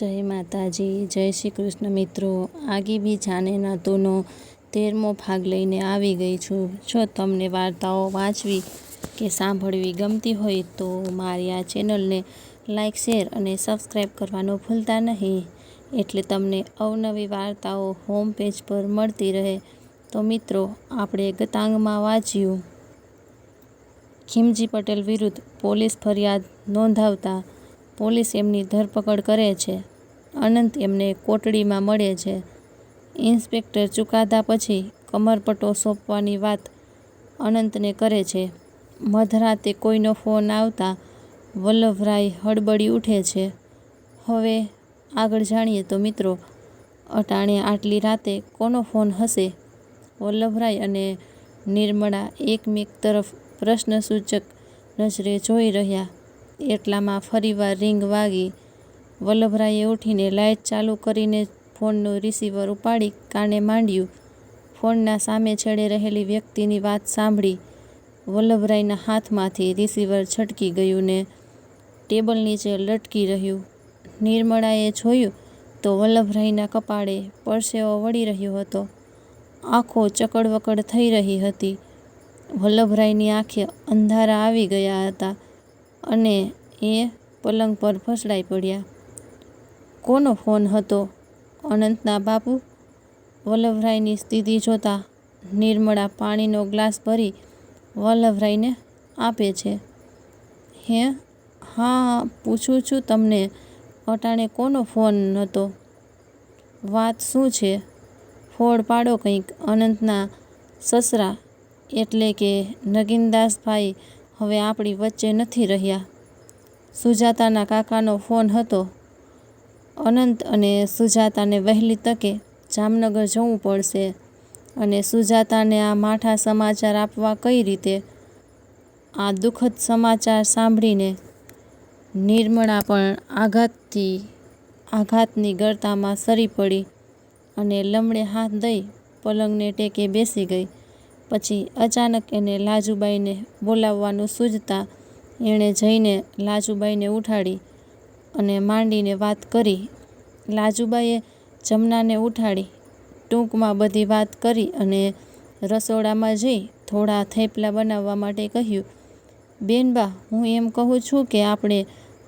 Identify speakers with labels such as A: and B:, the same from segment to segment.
A: જય માતાજી, જય શ્રી કૃષ્ણ મિત્રો. આગી બી જાને ના તોનો તેરમો ભાગ લઈને આવી ગઈ છું. જો તમને વાર્તાઓ વાંચવી કે સાંભળવી ગમતી હોય તો મારી આ ચેનલને લાઇક શેર અને સબસ્ક્રાઈબ કરવાનું ભૂલતા નહીં. એટલે તમને અવનવી વાર્તાઓ હોમ પેજ પર મળતી રહે. તો મિત્રો, આપણે ગતાંગમાં વાંચ્યું. ખીમજી પટેલ વિરુદ્ધ પોલીસ ફરિયાદ નોંધાવતા પોલીસ એમની ધરપકડ કરે છે. અનંત એમને કોટડીમાં મળે છે. ઇન્સ્પેક્ટર ચુકાદા પછી કમરપટ્ટો સોંપવાની વાત અનંતને કરે છે. મધરાતે કોઈનો ફોન આવતા વલ્લભરાય હડબડી ઉઠે છે. હવે આગળ જાણીએ તો મિત્રો, અટાણે આટલી રાતે કોનો ફોન હશે? વલ્લભરાય અને નિર્મળા એકમેક તરફ પ્રશ્નસૂચક નજરે જોઈ રહ્યા. એટલામાં ફરીવાર રિંગ વાગી. વલ્લભરાયે ઉઠીને લાઇટ ચાલુ કરીને ફોનનું રિસીવર ઉપાડી કાને માંડ્યું. ફોનના સામે છેડે રહેલી વ્યક્તિની વાત સાંભળી. વલ્લભરાયના હાથમાંથી રિસીવર છટકી ગયું ને ટેબલ નીચે લટકી રહ્યું. નિર્મળાએ જોયું તો વલ્લભરાયના કપાળે પરસેવો વળી રહ્યો હતો. આંખો ચકડવકડ થઈ રહી હતી. વલ્લભરાયની આંખે અંધારા આવી ગયા હતા. અને એ પલંગ પર ફસડાઈ પડ્યા. કોનો ફોન હતો? અનંતના બાપુ? વલ્લભરાયની સ્થિતિ જોતા નિર્મળા પાણીનો ગ્લાસ ભરી વલ્લભરાયને આપે છે. હે, હા, પૂછું છું તમને, અટાણે કોનો ફોન હતો? વાત શું છે? ફોડ પાડો કંઈક, અનંતના સસરા, એટલે કે નગીનદાસભાઈ હવે આપણી વચ્ચે નથી રહ્યા. સુજાતાના કાકાનો ફોન હતો. અનંત અને સુજાતાને વહેલી તકે જામનગર જવું પડશે અને સુજાતાને આ માઠા સમાચાર આપવા કઈ રીતે? આ દુઃખદ સમાચાર સાંભળીને નિર્મળા પણ આઘાતથી, આઘાતની ગળતામાં સરી પડી અને લમડે હાથ દઈ પલંગને ટેકે બેસી ગઈ. પછી અચાનક એને લાજુબાઈને બોલાવવાનું સૂઝતા એણે જઈને લાજુબાઈને ઉઠાડી અને માંડીને વાત કરી. લાજુબાઈએ જમનાને ઉઠાડી, ટૂંકમાં બધી વાત કરી અને રસોડામાં જઈ થોડા થેપલા બનાવવા માટે કહ્યું બેનબા હું એમ કહું છું કે આપણે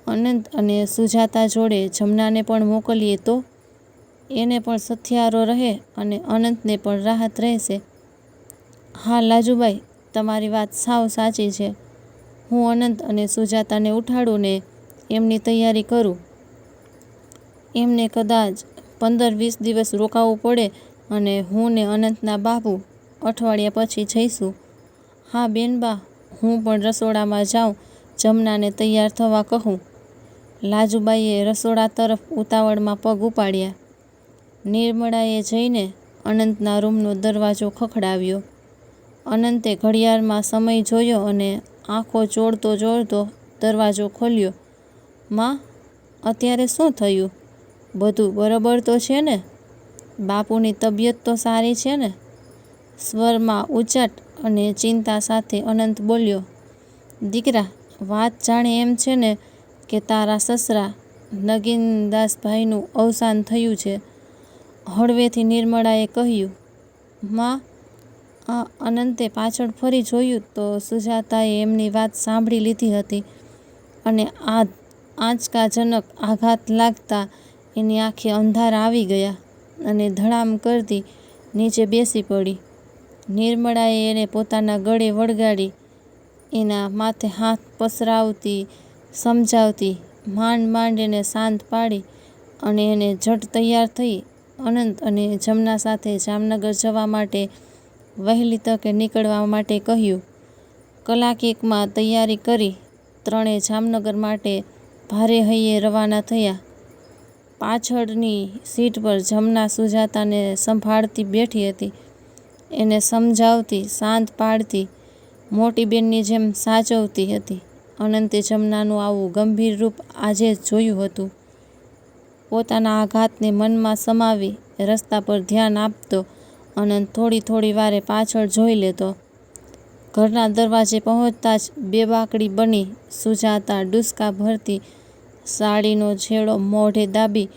A: અનંત અને સુજાતા જોડે જમનાને પણ મોકલીએ તો? એને પણ સથિયારો રહે અને અનંતને પણ રાહત રહેશે. હા લાજુબાઈ તમારી વાત સાવ સાચી છે. હું અનંત અને સુજાતાને ઉઠાડું ને એમની તૈયારી કરું. એમને કદાચ પંદર વીસ દિવસ રોકાવું પડે અને હું ને અનંતના બાપુ અઠવાડિયા પછી જઈશું. હા બેનબા હું પણ રસોડામાં જાઉં, જમનાને તૈયાર થવા કહું. લાજુબાઈએ રસોડા તરફ ઉતાવળમાં પગ ઉપાડ્યા. નિર્મળાએ જઈને અનંતના રૂમનો દરવાજો ખખડાવ્યો. અનંતે ઘડિયાળમાં સમય જોયો અને આંખો ચોળતો ચોળતો દરવાજો ખોલ્યો. માં, અત્યારે શું થયું? બધું બરાબર તો છે ને? બાપુની તબિયત તો સારી છે ને? સ્વરમાં ઉચાટ અને ચિંતા સાથે અનંત બોલ્યો, દીકરા, વાત જાણે એમ છે ને કે તારા સસરા નગીનદાસભાઈનું અવસાન થયું છે. હળવેથી નિર્મળાએ કહ્યું, માં અનંતે પાછળ ફરી જોયું તો સુજાતાએ એમની વાત સાંભળી લીધી હતી અને આ આંચકાજનક આઘાત લાગતા એની આંખે અંધારા આવી ગયા અને ધડામ કરતી નીચે બેસી પડી. નિર્મળાએ એને પોતાના ગળે વળગાડી એના માથે હાથ પસરાવતી, સમજાવતી, માંડ માંડ એને શાંત પાડી અને એને જટ તૈયાર થઈ અનંત અને જમના સાથે જામનગર જવા માટે વહેલી તકે નીકળવા માટે કહ્યું. કલાક એકમાં તૈયારી કરી ત્રણે જામનગર માટે ભારે હૈયે રવાના થયા. પાછળની સીટ પર જમના સુજાતાને સંભાળતી બેઠી હતી. એને સમજાવતી શાંત પાડતી, મોટી બેનની જેમ સાચવતી હતી. અનંતે જમનાનું આવું ગંભીર રૂપ આજે જ જોયું હતું. પોતાના આઘાતને મનમાં સમાવી રસ્તા પર ધ્યાન આપતો અનંત થોડી થોડી વારે પાછળ જોઈ લેતો. ઘરના દરવાજે પહોંચતા જ બે બાકડી બની સુજાતા ડુસકા ભરતી સાડીનો છેડો મોઢે દાબી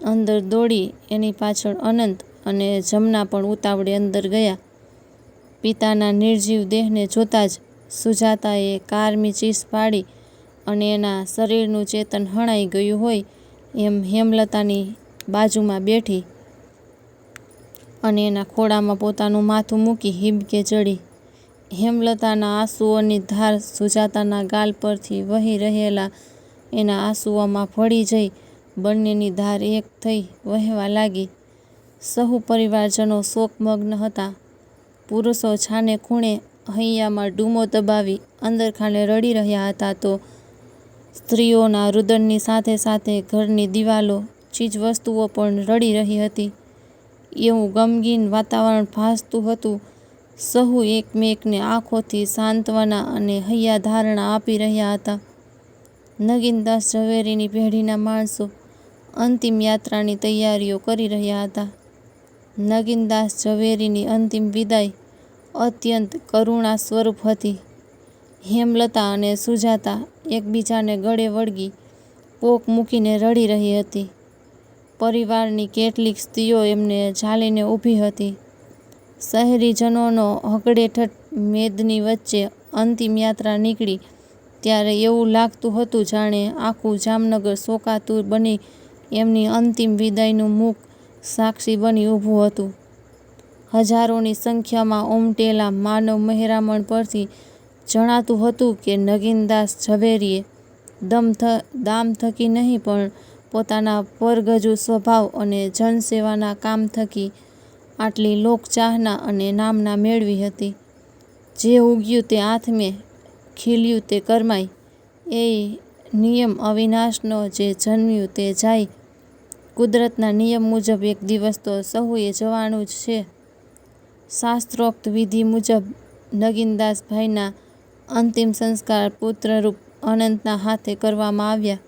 A: અંદર દોડી એની પાછળ અનંત અને જમના પણ ઉતાવળે અંદર ગયા. પિતાના નિર્જીવ દેહને જોતાં જ સુજાતાએ કારમી ચીસ પાડી અને એના શરીરનું ચેતન હણાઈ ગયું હોય એમ હેમલતાની બાજુમાં બેઠી અને એના ખોળામાં પોતાનું માથું મૂકી હિબકે ચડી. હેમલતાના આંસુઓની ધાર સુજાતાના ગાલ પરથી વહી રહેલા એના આંસુઓમાં ભળી જઈ બંનેની ધાર એક થઈ વહેવા લાગી. સહુ પરિવારજનો શોકમગ્ન હતા. પુરુષો છાને ખૂણે હૈયામાં ડૂમો દબાવી અંદરખાને રડી રહ્યા હતા તો સ્ત્રીઓના રુદનની સાથે સાથે ઘરની દિવાલો ચીજવસ્તુઓ પણ રડી રહી હતી. એવું ગમગીન વાતાવરણ ભાસતું હતું. સહુ એકમેકને આંખોથી સાંત્વના અને હૈયાધારણા આપી રહ્યા હતા. નગીનદાસ ઝવેરીની પેઢીના માણસો અંતિમ યાત્રાની તૈયારીઓ કરી રહ્યા હતા. નગીનદાસ ઝવેરીની અંતિમ વિદાય અત્યંત કરુણા સ્વરૂપ હતી. હેમલતા અને સુજાતા એકબીજાને ગળે વળગી પોક મૂકીને રડી રહી હતી. પરિવારની કેટલીક સ્ત્રીઓ એમને ઝાલીને ઊભી હતી. શહેરીજનોનો હકડેઠઠ મેદની વચ્ચે અંતિમ યાત્રા નીકળી. ત્યારે એવું લાગતું હતું જાણે આખું જામનગર શોકાતુર બની એમની અંતિમ વિદાયનું મુખ સાક્ષી બની ઊભું હતું. હજારોની સંખ્યામાં ઉમટેલા માનવ મહેરામણ પરથી જણાતું હતું કે નગીનદાસ ઝવેરીએ દમ થ, દામ થકી નહીં પણ પોતાના પરગજુ સ્વભાવ અને જનસેવાના કામ થકી આટલી લોકચાહના અને નામના મેળવી હતી. જે ઉગ્યું તે આથમે ખીલ્યું તે કરમાય એ નિયમ અવિનાશનો જે જન્મ્યું તે જાય. કુદરતના નિયમ મુજબ એક દિવસ તો સહુએ જવાનું જ છે. શાસ્ત્રોક્ત વિધિ મુજબ નગીનદાસભાઈના અંતિમ સંસ્કાર પુત્રરૂપ અનંતના હાથે કરવામાં આવ્યા.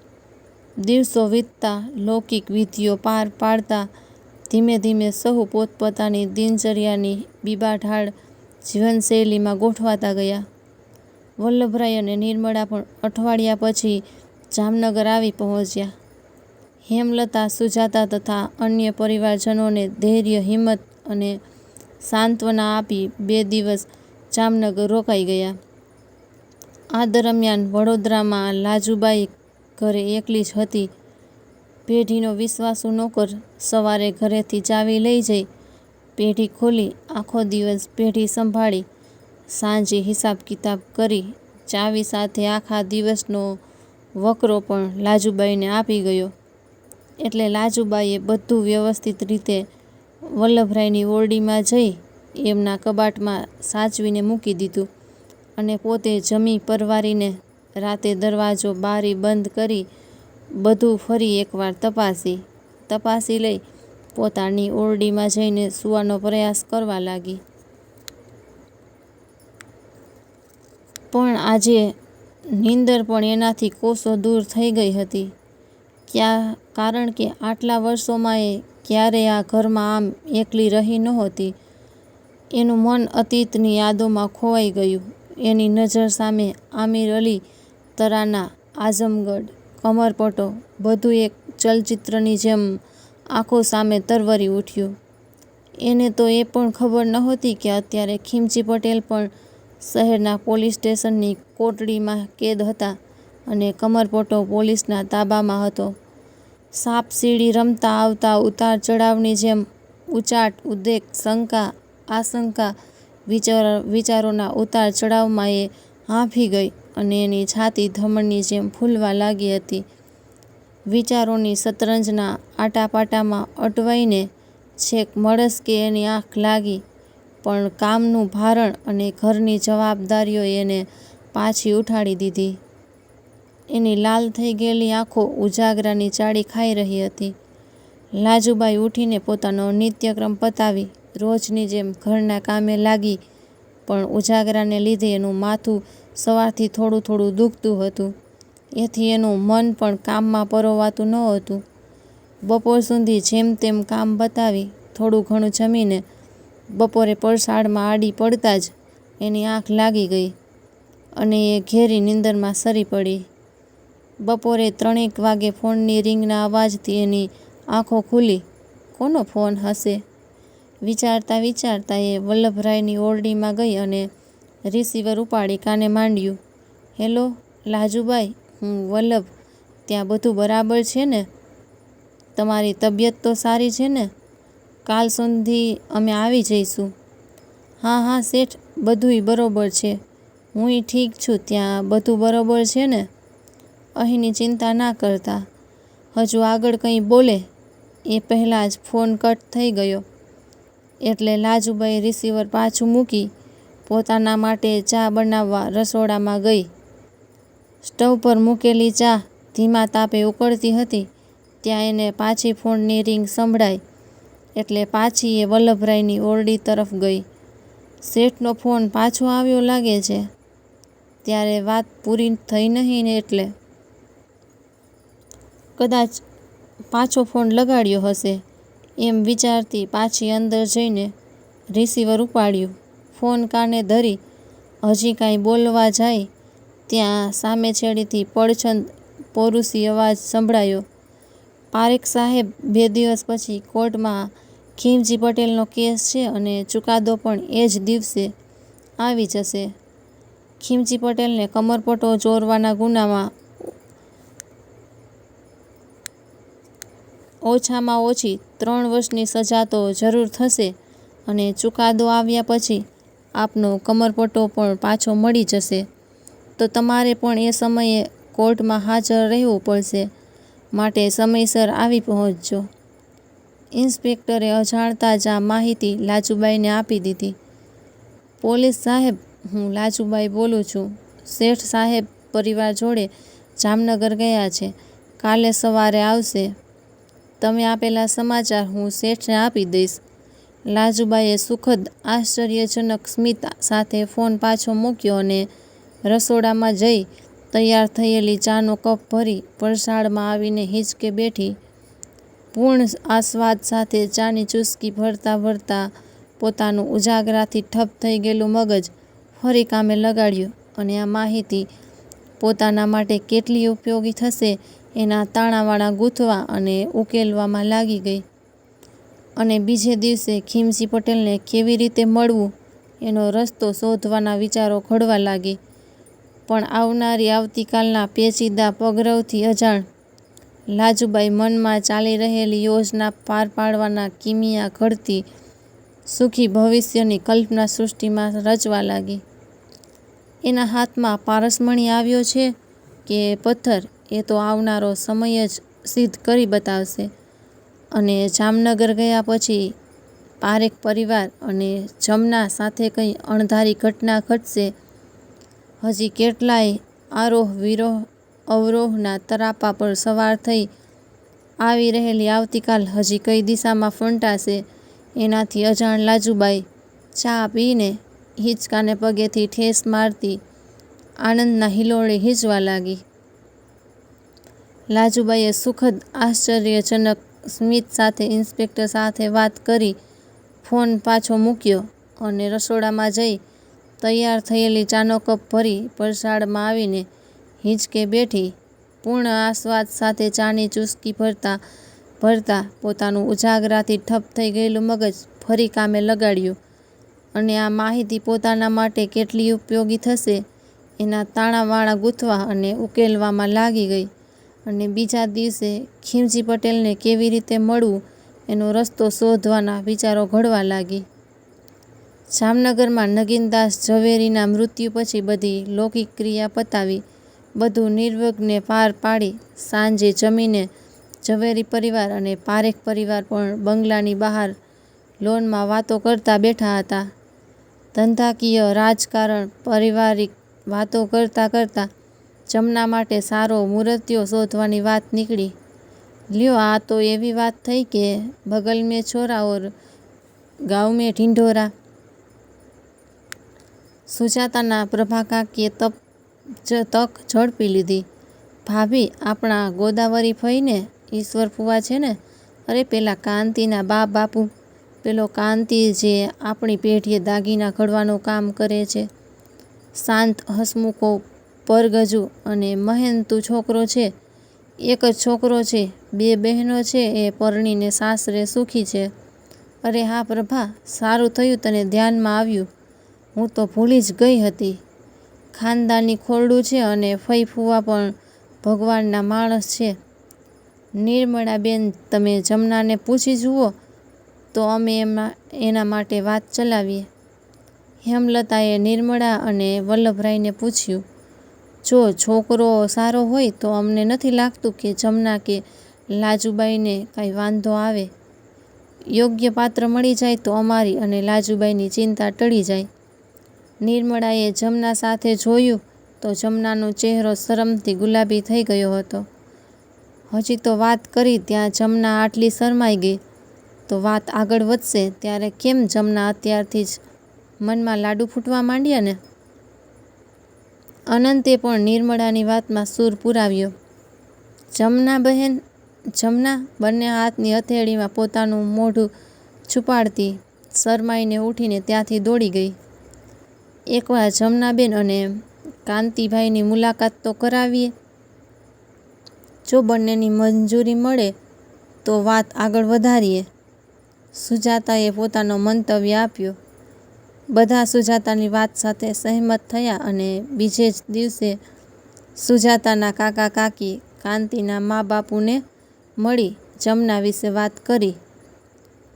A: દિવસો વીતતા, લૌકિક વિધિઓ પાર પાડતા, ધીમે ધીમે સહુ પોતપોતાની દિનચર્યાની બીબાઢાળ જીવનશૈલીમાં ગોઠવાતા ગયા. વલ્લભરાય અને નિર્મળા પણ અઠવાડિયા પછી જામનગર આવી પહોંચ્યા. હેમલતા, સુજાતા તથા અન્ય પરિવારજનોને ધૈર્ય, હિંમત અને સાંત્વના આપી બે દિવસ જામનગર રોકાઈ ગયા. આ દરમિયાન વડોદરામાં લાજુબાઈ ઘરે એકલી જ હતી. પેઢીનો વિશ્વાસુ નોકર સવારે ઘરેથી ચાવી લઈ જઈ. પેઢી ખોલી, આખો દિવસ પેઢી સંભાળી. સાંજે હિસાબ કિતાબ કરી, ચાવી સાથે આખા દિવસનો વકરો પણ લાજુબાઈને આપી ગયો. એટલે લાજુબાઈએ બધું વ્યવસ્થિત રીતે વલ્લભરાયની ઓરડીમાં જઈ, એમના કબાટમાં સાચવીને મૂકી દીધું અને પોતે જમી પરવારીને રાતે દરવાજો બારી બંધ કરી બધું ફરી એકવાર તપાસી. તપાસી લઈ પોતાની ઓરડીમાં જઈને સૂવાનો પ્રયાસ કરવા લાગી. પણ આજે નીંદર પણ એનાથી કોસો દૂર થઈ ગઈ હતી. ક્યાં, કારણ કે આટલા વર્ષોમાં એ ક્યારેય આ ઘરમાં આમ એકલી રહી નહોતી. એનું મન અતીતની યાદોમાં ખોવાઈ ગયું. એની નજર સામે આમિર અલી તરાના, આઝમગઢ, કમરપટો, બધું એક ચલચિત્રની જેમ આંખો સામે તરવરી ઉઠ્યું. એને તો એ પણ ખબર નહોતી કે અત્યારે ખીમચી પટેલ પણ શહેરના પોલીસ સ્ટેશનની કોટડીમાં કેદ હતા અને કમરપટો પોલીસના તાબામાં હતો. સાપ સીડી રમતા આવતા ઉતાર ચડાવની જેમ ઉચાટ, ઉદ્વેગ, શંકા, આશંકા વિચાર, વિચારોના ઉતાર ચડાવમાં એ હાંફી ગઈ. અને એની છાતી ધમણની જેમ ફૂલવા લાગી હતી. વિચારોની શતરંજના આટાપાટામાં અટવાઈને છેક મળસ્કે એની આંખ લાગી, પણ કામનું ભારણ અને ઘરની જવાબદારીઓ એને પાછી ઉઠાડી દીધી. એની લાલ થઈ ગયેલી આંખો ઉજાગરાની ચાળી ખાઈ રહી હતી. લાજુબાઈ ઉઠીને પોતાનો નિત્યક્રમ પતાવી, રોજની જેમ ઘરના કામે લાગી, પણ ઉજાગરાને લીધે એનું માથું સવારથી થોડું થોડું દુખતું હતું. એથી એનું મન પણ કામમાં પરોવાતું ન હતું. બપોર સુધી જેમ તેમ કામ બતાવી થોડું ઘણું જમીને બપોરે પરસાડમાં આડી પડતા જ એની આંખ લાગી ગઈ અને એ ઘેરી નીંદરમાં સરી પડી. બપોરે ત્રણેક વાગે ફોનની રિંગના અવાજથી એની આંખો ખુલી. કોનો ફોન હશે? વિચારતા વિચારતા એ વલ્લભરાયની ઓરડીમાં ગઈ અને રિસીવર ઉપાડી કાને માંડ્યું. હેલો લાજુભાઈ હું વલ્લભ. ત્યાં બધું બરાબર છે ને? તમારી તબિયત તો સારી છે ને? કાલ સુધી અમે આવી જઈશું. હા હા, શેઠ, બધુંય બરોબર છે. હુંય ઠીક છું, ત્યાં બધું બરોબર છે ને? અહીંની ચિંતા ના કરતા. હજુ આગળ કંઈ બોલે? એ પહેલાં જ ફોન કટ થઈ ગયો. એટલે લાજુબાઈ રિસીવર પાછું મૂકી પોતાના માટે ચા બનાવવા રસોડામાં ગઈ. સ્ટવ પર મૂકેલી ચા ધીમા તાપે ઉકળતી હતી, ત્યાં એને પાછી ફોનની રિંગ સંભળાઈ, એટલે પાછી એ વલ્લભરાયની ઓરડી તરફ ગઈ. શેઠનો ફોન પાછો આવ્યો લાગે છે. ત્યારે વાત પૂરી થઈ નહીં ને એટલે કદાચ પાછો ફોન લગાડ્યો હશે, એમ વિચારતી પાછી અંદર જઈને રિસીવર ઉપાડ્યું. ફોન કાને ધરી, હજી કાંઈ બોલવા જાય, ત્યાં સામે છેડીથી પડછંદ પોરુસી અવાજ સંભળાયો. પારેખ સાહેબ બે દિવસ પછી કોર્ટમાં ખીમજી પટેલનો કેસ છે અને ચુકાદો પણ એ જ દિવસે આવી જશે. ખીમજી પટેલને કમરપટો ચોરવાના ગુનામાં ઓછામાં ઓછી ત્રણ વર્ષની સજા તો જરૂર થશે અને ચુકાદો આવ્યા પછી આપનો કમરપટ્ટો પણ પાછો મળી જશે. તો તમારે પણ એ સમયે કોર્ટમાં હાજર રહેવું પડશે. માટે સમયસર આવી પહોંચજો. ઇન્સ્પેક્ટરે અજાણતા જ આ માહિતી લાજુબાઈને આપી દીધી. પોલીસ સાહેબ, હું લાજુબાઈ બોલું છું. શેઠ સાહેબ પરિવાર જોડે જામનગર ગયા છે. કાલે સવારે આવશે. તમે આપેલા સમાચાર હું શેઠને આપી દઈશ. લાજુબાઈએ સુખદ, આશ્ચર્યજનક સ્મિત સાથે ફોન પાછો મૂક્યો અને રસોડામાં જઈ તૈયાર થયેલી ચાનો કપ ભરી પરસાળમાં આવીને હિંચકે બેઠી. પૂર્ણ આસ્વાદ સાથે ચાની ચુસ્કી ભરતા ભરતા પોતાનું ઉજાગરાથી ઠપ થઈ ગયેલું મગજ ફરી કામે લગાડ્યું અને આ માહિતી પોતાના માટે કેટલી ઉપયોગી થશે એના તાણાવાળા ગૂંથવા અને ઉકેલવામાં લાગી ગઈ. અને બીજે દિવસે ખીમજી પટેલને કેવી રીતે મળવું એનો રસ્તો શોધવાના વિચારો ઘડવા લાગી. પણ આવનારી આવતીકાલના પેચીદા પગરવથી અજાણ લાજુબાઈ મનમાં ચાલી રહેલી યોજના પાર પાડવાના કિમિયા ઘડતી સુખી ભવિષ્યની કલ્પના સૃષ્ટિમાં રચવા લાગી. એના હાથમાં પારસમણી આવ્યો છે કે પથ્થર એ તો આવનારો સમય જ સિદ્ધ કરી બતાવશે. અને જામનગર ગયા પછી પારેખ પરિવાર અને જમના સાથે કંઈ અણધારી ઘટના ઘટશે? હજી કેટલાય આરોહ વિરોહ, અવરોહના તરાપા પર સવાર થઈ આવી રહેલી આવતીકાલ હજી કઈ દિશામાં ફંટાશે એનાથી અજાણ લાજુબાઈ ચા પીને હિંચકાને પગેથી ઠેસ મારતી આનંદના હિલોળે હિંચવા લાગી. લાજુબાઈએ સુખદ, આશ્ચર્યજનક સ્મિત સાથે, ઇન્સ્પેક્ટર સાથે વાત કરી, ફોન પાછો મૂક્યો અને રસોડામાં જઈ તૈયાર થયેલી ચાનો કપ ભરી પરસાળમાં આવીને હિંચકે બેઠી, પૂર્ણ આસ્વાદ સાથે ચાની ચુસ્કી ભરતા ભરતા પોતાનું ઉજાગરાથી ઠપ થઈ ગયેલું મગજ ફરી કામે લગાડ્યું. અને આ માહિતી પોતાના માટે કેટલી ઉપયોગી થશે, એના તાણાવાળા ગૂંથવા અને ઉકેલવામાં લાગી ગઈ. અને બીજા દિવસે ખીમજી પટેલને કેવી રીતે મળવું, એનો રસ્તો શોધવાના વિચારો ઘડવા લાગી. જામનગરમાં નગીનદાસ ઝવેરીના મૃત્યુ પછી બધી લૌકિક ક્રિયા પતાવી, બધું નિર્વિઘ્ને પાર પાડી, સાંજે જમીને ઝવેરી પરિવાર અને પારેખ પરિવાર પણ બંગલાની બહાર લોનમાં વાતો કરતા બેઠા હતા. ધંધાકીય રાજકારણ, પારિવારિક વાતો કરતાં કરતાં જમના માટે સારો મૂર્તિઓ શોધવાની વાત નીકળી. લ્યો, આ તો એવી વાત થઈ કે બગલ મેં છોરા ઓર ગાँव મેં ઢીંઢોરા. સુજાતાના પ્રભાકાકીએ તપ તક ઝડપી લીધી. ભાભી, આપણા ગોદાવરી ફઈને ઈશ્વર ફુવા છે ને? અરે, પેલા કાંતિના બા બાપુ. પેલો કાંતિ જે આપણી પેઢીએ દાગીના ઘડવાનું કામ કરે છે. શાંત હસમુખો પરગજુ અને મહેનતુ છોકરો છે. એક જ છોકરો છે. બે બહેનો છે એ પરણીને સાસરે સુખી છે. અરે હા પ્રભા, સારું થયું તને ધ્યાનમાં આવ્યું. હું તો ભૂલી જ ગઈ હતી. ખાનદાની ખોરડું છે અને ફઈ ફુવા પણ ભગવાનના માણસ છે. નિર્મળાબેન તમે જમનાને પૂછી જુઓ તો અમે એમાં એના માટે વાત ચલાવીએ. હેમલતાએ નિર્મળા અને વલ્લભરાયને પૂછ્યું. જો છોકરો સારો હોય તો અમને નથી લાગતું કે જમના કે લાજુબાઈને કાંઈ વાંધો આવે. યોગ્ય પાત્ર મળી જાય તો અમારી અને લાજુબાઈની ચિંતા ટળી જાય. નિર્મળાએ જમના સાથે જોયું તો જમનાનો ચહેરો શરમથી ગુલાબી થઈ ગયો હતો. હજી તો વાત કરી ત્યાં જમના આટલી શરમાઈ ગઈ તો વાત આગળ વધશે ત્યારે કેમ જમના અત્યારથી જ મનમાં લાડુ ફૂટવા માંડ્યા ને? અનંતે પણ નિર્મળાની વાતમાં સૂર પુરાવ્યો. જમના બહેન, જમના બંને હાથની હથેળીમાં પોતાનું મોઢું છુપાડતી શરમાઈને ઊઠીને ત્યાંથી દોડી ગઈ. એકવાર જમનાબેન અને કાંતિભાઈની મુલાકાત તો કરાવીએ. જો બંનેની મંજૂરી મળે તો વાત આગળ વધારીએ. સુજાતાએ પોતાનો મંતવ્ય આપ્યો. બધા સુજાતાની વાત સાથે સહેમત થયા અને બીજે જ દિવસે સુજાતાના કાકા કાકી કાંતિના મા બાપુને મળી જમના વિશે વાત કરી.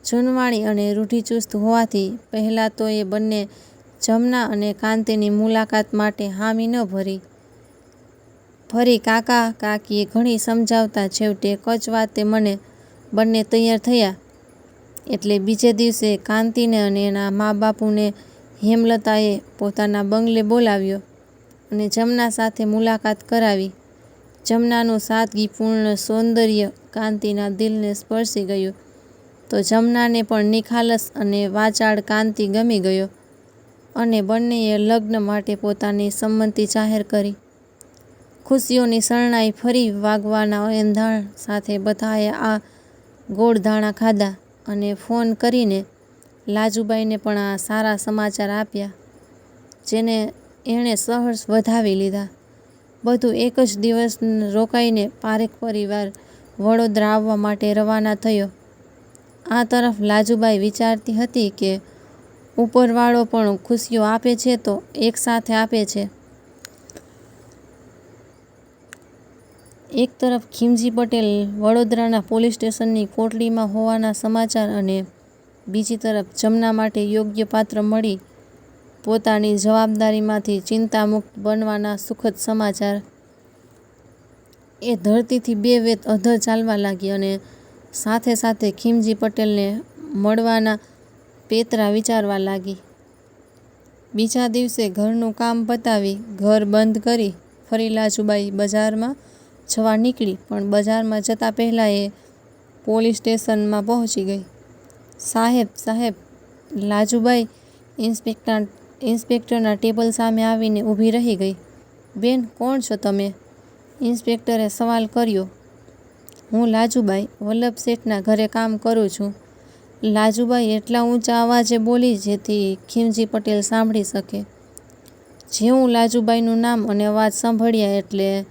A: જૂનવાણી અને રૂઢિચુસ્ત હોવાથી પહેલાં તો એ બંને જમના અને કાંતિની મુલાકાત માટે હામી ન ભરી. ફરી કાકા કાકીએ ઘણી સમજાવતા, છેવટે કચવાતે મને બંને તૈયાર થયા. એટલે બીજે દિવસે કાંતિને અને એના મા બાપુને હેમલતાએ પોતાના બંગલે બોલાવ્યો અને જમના સાથે મુલાકાત કરાવી. જમનાનું સાદગીપૂર્ણ સૌંદર્ય કાંતિના દિલને સ્પર્શી ગયું તો જમનાને પણ નિખાલસ અને વાચાળ કાંતિ ગમી ગયો અને બંનેએ લગ્ન માટે પોતાની સંમતિ જાહેર કરી. ખુશીઓની શરણાઈ ફરી વાગવાના એંધાણ સાથે બધાએ આ ગોળધાણા ખાધા અને ફોન કરીને લાજુબાઈને પણ આ સારા સમાચાર આપ્યા, જેને એણે સહર્ષ વધાવી લીધા. બધું એક જ દિવસ રોકાઈને પારેખ પરિવાર વડોદરા આવવા માટે રવાના થયો. આ તરફ લાજુબાઈ વિચારતી હતી કે ઉપરવાળો પણ ખુશીઓ આપે છે તો એક સાથે આપે છે. એક તરફ ખીમજી પટેલ વડોદરાના પોલીસ સ્ટેશનની કોટડીમાં હોવાના સમાચાર અને બીજી તરફ જમના માટે યોગ્ય પાત્ર મળી પોતાની જવાબદારીમાંથી ચિંતામુક્ત બનવાના સુખદ સમાચાર. એ ધરતીથી બે વેત અધર ચાલવા લાગી અને સાથે સાથે ખીમજી પટેલને મળવાના પેંતરા વિચારવા લાગી. બીજા દિવસે ઘરનું કામ પતાવી ઘર બંધ કરી ફરી લાજુબાઈ બજારમાં જવા નીકળી પણ બજારમાં જતાં પહેલાં એ પોલીસ સ્ટેશનમાં પહોંચી ગઈ. સાહેબ, સાહેબ! લાજુબાઈ ઇન્સ્પેક્ટર ઇન્સ્પેક્ટરના ટેબલ સામે આવીને ઊભી રહી ગઈ. બેન, કોણ છો તમે? ઇન્સ્પેક્ટરે સવાલ કર્યો. હું લાજુબાઈ, વલ્લભ શેઠના ઘરે કામ કરું છું. લાજુબાઈ એટલા ઊંચા અવાજે બોલી જેથી ખીમજી પટેલ સાંભળી શકે. જેવું લાજુબાઈનું નામ અને અવાજ સાંભળ્યા એટલે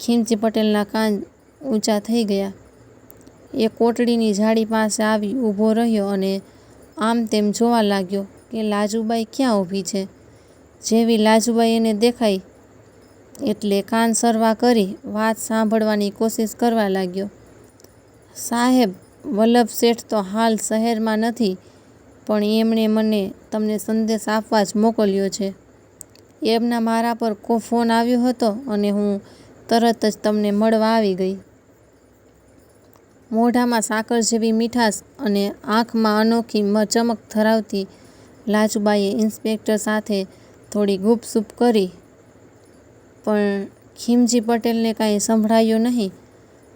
A: ખીમજી પટેલના કાન ઊંચા થઈ ગયા. એ કોટડીની જાળી પાસે આવી ઊભો રહ્યો અને આમ તેમ જોવા લાગ્યો કે લાજુબાઈ ક્યાં ઊભી છે. જેવી લાજુબાઈ એને દેખાઈ એટલે કાન સરવા કરી વાત સાંભળવાની કોશિશ કરવા લાગ્યો. સાહેબ, વલ્લભ શેઠ તો હાલ શહેરમાં નથી પણ એમણે મને તમને સંદેશ આપવા જ મોકલ્યો છે. એમના મારા પર કો ફોન આવ્યો હતો અને હું તરત જ તમને મળવા આવી ગઈ. મોઢામાં સાકર જેવી મીઠાશ અને આંખમાં અનોખી ચમક ધરાવતી લાજુબાઈએ ઇન્સ્પેક્ટર સાથે થોડી ગુપસુપ કરી પણ ખીમજી પટેલને કાંઈ સંભળાયું નહીં.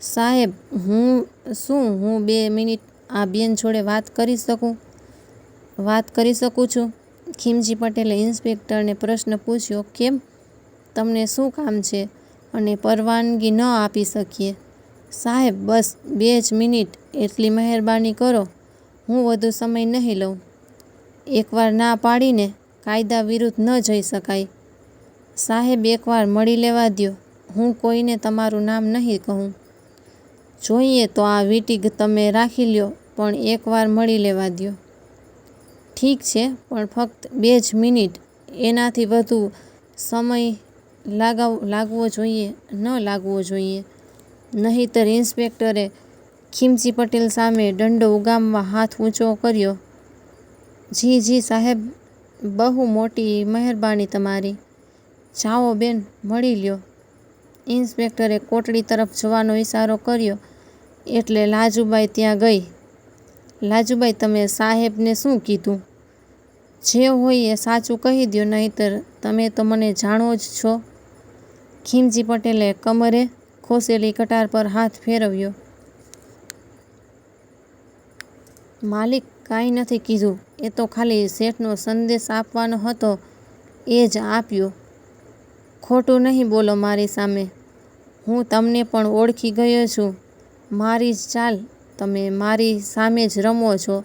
A: સાહેબ, હું શું હું બે મિનિટ આ બેન જોડે વાત કરી શકું? વાત કરી શકું છું. ખીમજી પટેલે ઇન્સ્પેક્ટરને પ્રશ્ન પૂછ્યો. કેમ? તમને શું કામ છે અને પરવાનગી ન આપી શકીએ? સાહેબ, બસ બે જ મિનિટ એટલી મહેરબાની કરો હું વધુ સમય નહીં લઉં. એકવાર ના પાડીને કાયદા વિરુદ્ધ ન જઈ શકાય. સાહેબ એકવાર મળી લેવા દ્યો હું કોઈને તમારું નામ નહીં કહું જોઈએ તો આ વીટીગ તમે રાખી લ્યો પણ એકવાર મળી લેવા દ્યો ઠીક છે પણ ફક્ત બે જ મિનિટ એનાથી વધુ સમય લાગાવ લાગવો જોઈએ, ન લાગવો જોઈએ. નહીંતર ઇન્સ્પેક્ટરે ખીમજી પટેલ સામે દંડો ઉગામવા હાથ ઊંચો કર્યો. જી જી, સાહેબ, બહુ મોટી મહેરબાની તમારી. જાઓ બેન, મળી લ્યો. ઇન્સ્પેક્ટરે કોટડી તરફ જવાનો ઇશારો કર્યો. એટલે લાજુબાઈ ત્યાં ગઈ. લાજુબાઈ, તમે સાહેબને શું કીધું? જે હોય એ સાચું કહી દો નહીંતર તમે તો મને જાણો જ છો. ખીમજી પટેલે કમરે ખોસેલી કટાર પર હાથ ફેરવ્યો. માલિક કાંઈ નથી કીધું. એ તો ખાલી શેઠનો સંદેશ આપવાનો હતો, એ જ આપ્યો. ખોટું નહીં બોલો મારી સામે. હું તમને પણ ઓળખી ગયો છું. મારી જ ચાલ. તમે મારી સામે જ રમો છો.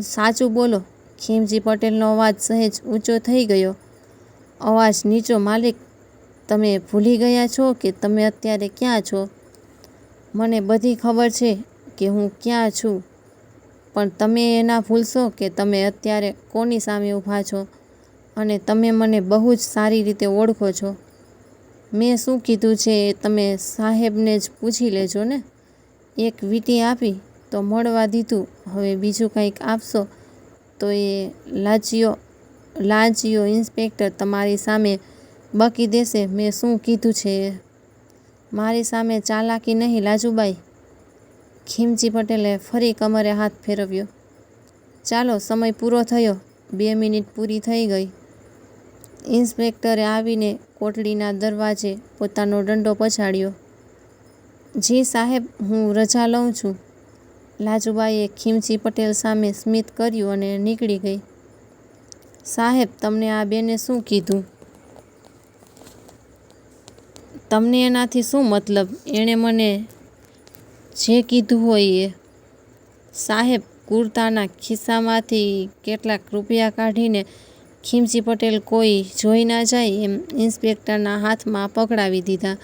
A: સાચું બોલો. ખીમજી પટેલનો અવાજ સહેજ ઊંચો થઈ ગયો. અવાજ નીચો માલિક તમે ભૂલી ગયા છો કે તમે અત્યારે ક્યાં છો? મને બધી ખબર છે કે હું ક્યાં છું. પણ તમે એ ના ભૂલશો કે તમે અત્યારે કોની સામે ઊભા છો? અને તમે મને બહુ જ સારી રીતે ઓળખો છો. મેં શું કીધું છે એ તમે સાહેબને જ પૂછી લેજો ને? એક વીટી આપી તો મળવા દીધું. હવે બીજું કંઈક આપશો તો એ લાચીઓ લાંચીઓ ઇન્સ્પેક્ટર તમારી સામે બકી દેશે, મેં શું કીધું છે? મારી સામે ચાલાકી નહીં, લાજુબાઈ. ખીમજી પટેલે ફરી કમરે હાથ ફેરવ્યો. ચાલો, સમય પૂરો થયો. બે મિનિટ પૂરી થઈ ગઈ. ઇન્સ્પેક્ટરે આવીને કોટડીના દરવાજે પોતાનો દંડો પછાડ્યો. જી સાહેબ, હું રજા લઉં છું. લાજુબાઈએ ખીમજી પટેલ સામે સ્મિત કર્યું અને નીકળી ગઈ. સાહેબ, તમને આ બેને શું કીધું? તમને એનાથી શું મતલબ? એણે મને જે કીધું હોય એ. સાહેબ, કુર્તાના ખિસ્સામાંથી કેટલાક રૂપિયા કાઢીને ખીમજી પટેલ કોઈ જોઈ ના જાય એમ ઇન્સ્પેક્ટરના હાથમાં પકડાવી દીધા.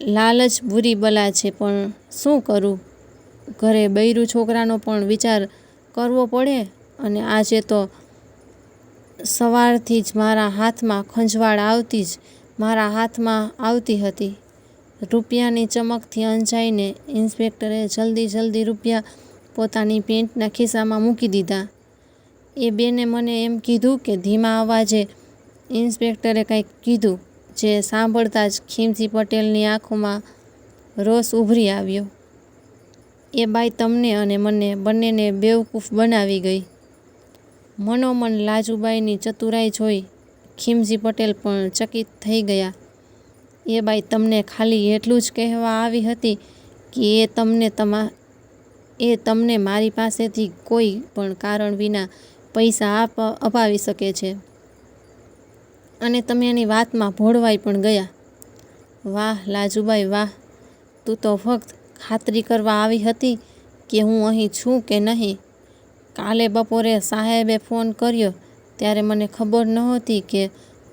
A: લાલચ બુરી બલા છે, પણ શું કરું? ઘરે બૈરું છોકરાનો પણ વિચાર કરવો પડે અને આજે તો સવારથી જ મારા હાથમાં ખંજવાળ આવતી જ મારા હાથમાં આવતી હતી. રૂપિયાની ચમકથી અંજાઈને ઇન્સ્પેક્ટરે જલ્દી જલ્દી રૂપિયા પોતાની પેન્ટના ખિસ્સામાં મૂકી દીધા. એ બેને મને એમ કીધું કે ધીમા અવાજે ઇન્સ્પેક્ટરે કંઈક કીધું જે સાંભળતા જ ખીમજી પટેલની આંખોમાં રોષ ઉભરી આવ્યો. એ બાઈ તમને અને મને બંનેને બેવકૂફ બનાવી ગઈ. મનોમન લાજુબાઈની ચતુરાઈ જોઈ ખીમજી પટેલ પણ ચકિત થઈ ગયા. એ બાઈ તમને ખાલી એટલું જ કહેવા આવી હતી કે એ તમને તમા, એ તમને મારી પાસેથી કોઈ પણ કારણ વિના પૈસા આપ, અપાવી શકે છે. અને તમે એની વાતમાં ભોળવાઈ પણ ગયા. વાહ, લાજુબાઈ, વાહ. તું તો ફક્ત ખાતરી કરવા આવી હતી કે હું અહીં છું કે નહીં. કાલે બપોરે સાહેબે ફોન કર્યો ત્યારે મને ખબર નહોતી કે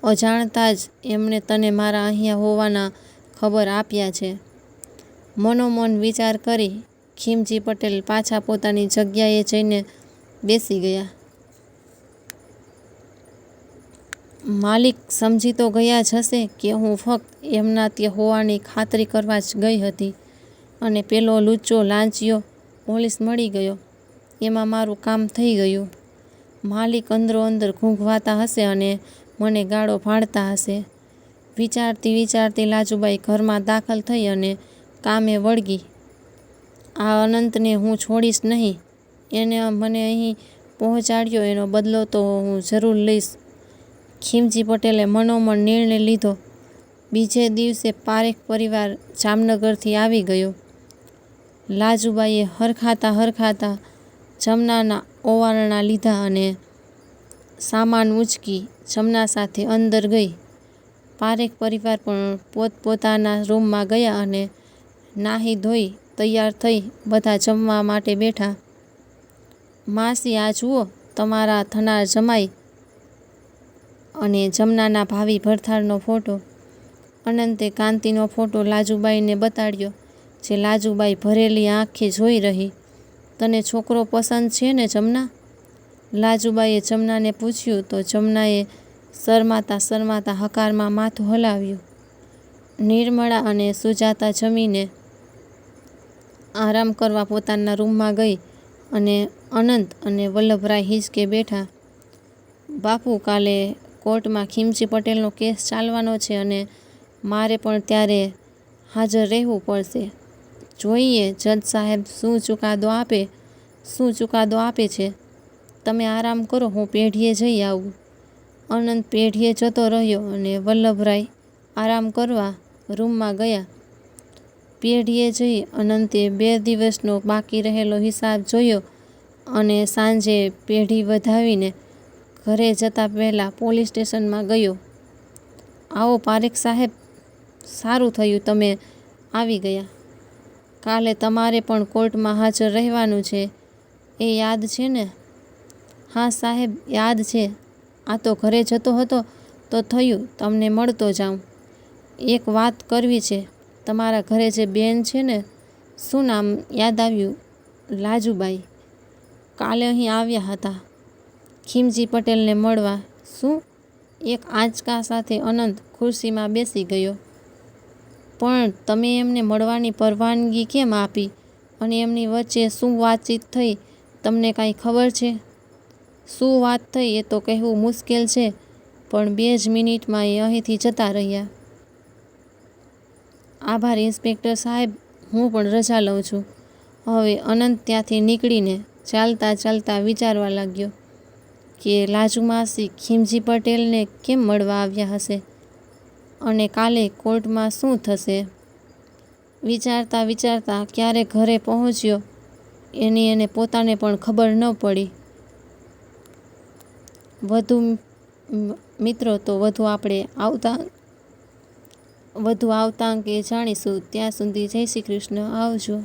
A: અજાણતા જ એમણે તને મારા અહીંયા હોવાના ખબર આપ્યા છે. મનોમન વિચાર કરી ખીમજી પટેલ પાછા પોતાની જગ્યાએ જઈને બેસી ગયા. માલિક સમજી તો ગયા જ હશે કે હું ફક્ત એમના ત્યાં હોવાની ખાતરી કરવા જ ગઈ હતી અને પેલો લુચ્ચો લાંચ્યો પોલીસ મળી ગયો. એમાં મારું કામ થઈ ગયું. માલિક અંદરો અંદર ઘૂંઘવાતા હશે અને મને ગાળો ફાડતા હશે. વિચારતી વિચારતી લાજુબાઈ ઘરમાં દાખલ થઈ અને કામે વળગી. આ અનંતને હું છોડીશ નહીં. એને મને અહીં પહોંચાડ્યો, એનો બદલો તો હું જરૂર લઈશ. ખીમજી પટેલે મનોમન નિર્ણય લીધો. બીજે દિવસે પારેખ પરિવાર જામનગરથી આવી ગયો. લાજુબાઈએ હરખાતા હરખાતા જમનાના ઓવારણા લીધા અને સામાન ઉંચકી જમના સાથે અંદર ગઈ. પારેખ પરિવાર પણ પોતપોતાના રૂમમાં ગયા અને નાહી ધોઈ તૈયાર થઈ બધા જમવા માટે બેઠા. માસી, આ જુઓ, તમારા થનાર જમાઈ અને જમનાના ભાવિ ભરથાળનો ફોટો. અનંતે કાંતિનો ફોટો લાજુબાઈને બતાડ્યો, જે લાજુબાઈ ભરેલી આંખે જોઈ રહી. તને છોકરો પસંદ છે ને જમના? લાજુબાઈએ જમનાને પૂછ્યું તો જમનાએ શરમાતા શરમાતા હકારમાં માથું હલાવ્યું. નિર્મળા અને સુજાતા જમીને આરામ કરવા પોતાના રૂમમાં ગઈ અને અનંત અને વલ્લભરાય હિંચકે બેઠા. બાપુ કાલે કોર્ટમાં ખીમજી પટેલનો કેસ ચાલવાનો છે અને મારે પણ ત્યારે હાજર રહેવું પડશે. જોઈએ, જજ સાહેબ શું ચુકાદો આપે, શું ચુકાદો આપે છે. તમે આરામ કરો, હું પેઢીએ જઈ આવું. અનંત પેઢીએ જતો રહ્યો અને વલ્લભરાય આરામ કરવા રૂમમાં ગયા. પેઢીએ જઈ અનંતે બે દિવસનો બાકી રહેલો હિસાબ જોયો અને સાંજે પેઢી વધાવીને ઘરે જતાં પહેલાં પોલીસ સ્ટેશનમાં ગયો. આવો પારેખ સાહેબ, સારું થયું, તમે આવી ગયા. કાલે તમારે પણ કોર્ટમાં હાજર રહેવાનું છે. એ યાદ છે ને? હા સાહેબ, યાદ છે. આ તો ઘરે જતો હતો, તો થયું, તમને મળતો જાઉં. એક વાત કરવી છે, તમારા ઘરે જે બેન છે ને, શું નામ યાદ આવ્યું? લાજુબાઈ. કાલે અહીં આવ્યા હતા. ખીમજી પટેલને મળવા. શું? એક આંચકા સાથે અનંત ખુરશીમાં બેસી ગયો. પણ તમે એમને મળવાની પરવાનગી કેમ આપી? અને એમની વચ્ચે શું વાતચીત થઈ? તમને કાંઈ ખબર છે? શું વાત થઈ એ તો કહેવું મુશ્કેલ છે, પણ બે જ મિનિટમાં એ અહીંથી જતા રહ્યા. આભાર ઇન્સ્પેક્ટર સાહેબ, હું પણ રજા લઉં છું. હવે અનંત ત્યાંથી નીકળીને ચાલતા ચાલતા વિચારવા લાગ્યો કે લાજુ માસી ખીમજી પટેલને કેમ મળવા આવ્યા હશે? અને કાલે કોર્ટમાં શું થશે? વિચારતા વિચારતા ક્યારે ઘરે પહોંચ્યો? એની એને પોતાને પણ ખબર ન પડી. વધુ મિત્રો તો વધુ આપણે આવતા, વધુ આવતા અંગે જાણીશું. ત્યાં સુધી જય શ્રી કૃષ્ણ. આવજો.